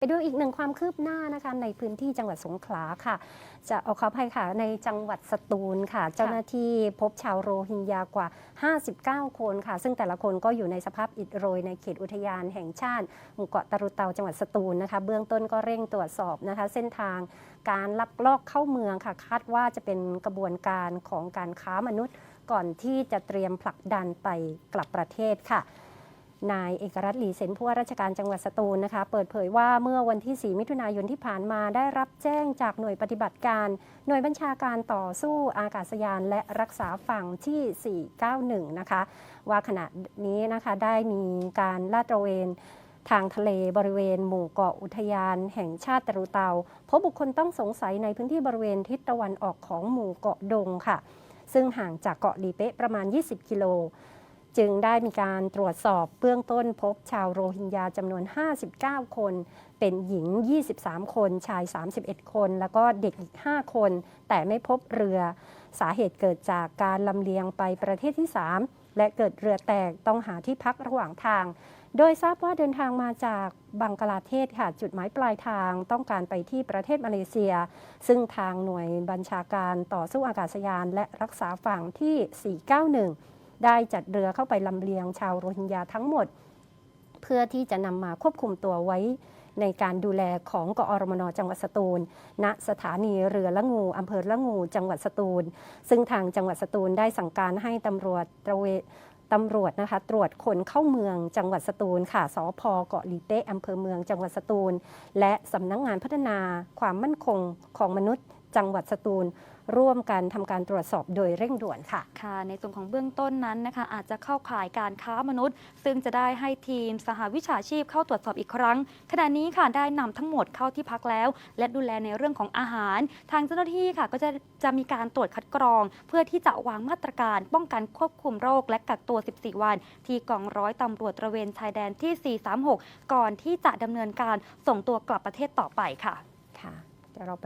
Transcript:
ไปดูอีกหนึ่งความคืบหน้านะคะในพื้นที่จังหวัดสงขลาค่ะ จะเอาขออภัยค่ะในจังหวัดสตูลค่ะ เจ้าหน้าที่พบชาวโรฮิงญากว่า 59 คนค่ะ ซึ่งแต่ละคนก็อยู่ในสภาพอิดโรยในเขตอุทยานแห่งชาติ หมู่เกาะตะรุเตาจังหวัดสตูลนะคะ เบื้องต้นก็เร่งตรวจสอบนะคะ เส้นทางการลักลอบเข้าเมืองค่ะ คาดว่าจะเป็นกระบวนการของการค้ามนุษย์ ก่อนที่จะเตรียมผลักดันไปกลับประเทศค่ะ นายเอกรัตน์หลีเซนผู้ว่าราชการจังหวัดสตูลนะคะ เปิดเผยว่าเมื่อวันที่ 4 มิถุนายนที่ผ่านมาได้รับแจ้งจากหน่วยปฏิบัติการ หน่วยบัญชาการต่อสู้อากาศยานและรักษาฝั่งที่ 491 นะคะ ว่าขณะนี้นะคะได้มีการลาดตระเวนทางทะเลบริเวณหมู่เกาะอุทยานแห่งชาติตะรุเตาพบบุคคลต้องสงสัยในพื้นที่บริเวณทิศตะวันออกของหมู่เกาะดงค่ะ ซึ่งห่างจากเกาะลีเป๊ะประมาณ 20 กิโล จึงได้มีการตรวจสอบเบื้องต้นพบชาวโรฮิงญาจำนวน 59 คน เป็นหญิง 23 คน ชาย 31 คน แล้วก็เด็กอีก 5 คน แต่ไม่พบเรือ สาเหตุเกิดจากการลำเลียงไปประเทศที่ 3 และเกิดเรือแตกต้องหาที่พักระหว่างทาง โดยทราบว่าเดินทางมาจากบังกลาเทศค่ะ จุดหมายปลายทางต้องการไปที่ประเทศมาเลเซีย ซึ่งทางหน่วยบัญชาการต่อสู้อากาศยาน และรักษาฝั่งที่ 491 ได้จัดเรือเข้าไปลำเลียงชาวโรฮิงญาทั้งหมด เพื่อที่จะนำมาควบคุมตัวไว้ในการดูแลของกอรมนจังหวัดสตูล ณ สถานีเรือละงูอำเภอละงู จังหวัดสตูล ซึ่งทางจังหวัดสตูลได้สั่งการให้ตำรวจตระเวนตำรวจนะคะตรวจคนเข้าเมืองจังหวัดสตูลค่ะสพเกาะลีเป๊ะอำเภอเมืองจังหวัดสตูล และสำนักงงานพัฒนาความมั่นคงของมนุษย์ จังหวัดสตูล ร่วมกันทำการตรวจสอบโดยเร่งด่วนค่ะ ค่ะ ในส่วนของเบื้องต้นนั้นนะคะ อาจจะเข้าข่ายการค้ามนุษย์ ซึ่งจะได้ให้ทีมสหวิชาชีพเข้าตรวจสอบอีกครั้ง ขณะนี้ค่ะได้นำทั้งหมดเข้าที่พักแล้ว และดูแลในเรื่องของอาหาร ทางเจ้าหน้าที่ค่ะ ก็จะจะมีการตรวจคัดกรอง เพื่อที่จะวางมาตรการป้องกันควบคุมโรค และกักตัว 14 วัน ที่กองร้อยตำรวจตระเวนชายแดนที่ 436 ก่อนที่จะดำเนินการส่งตัวกลับประเทศต่อไปค่ะ ค่ะเดี๋ยวเราไป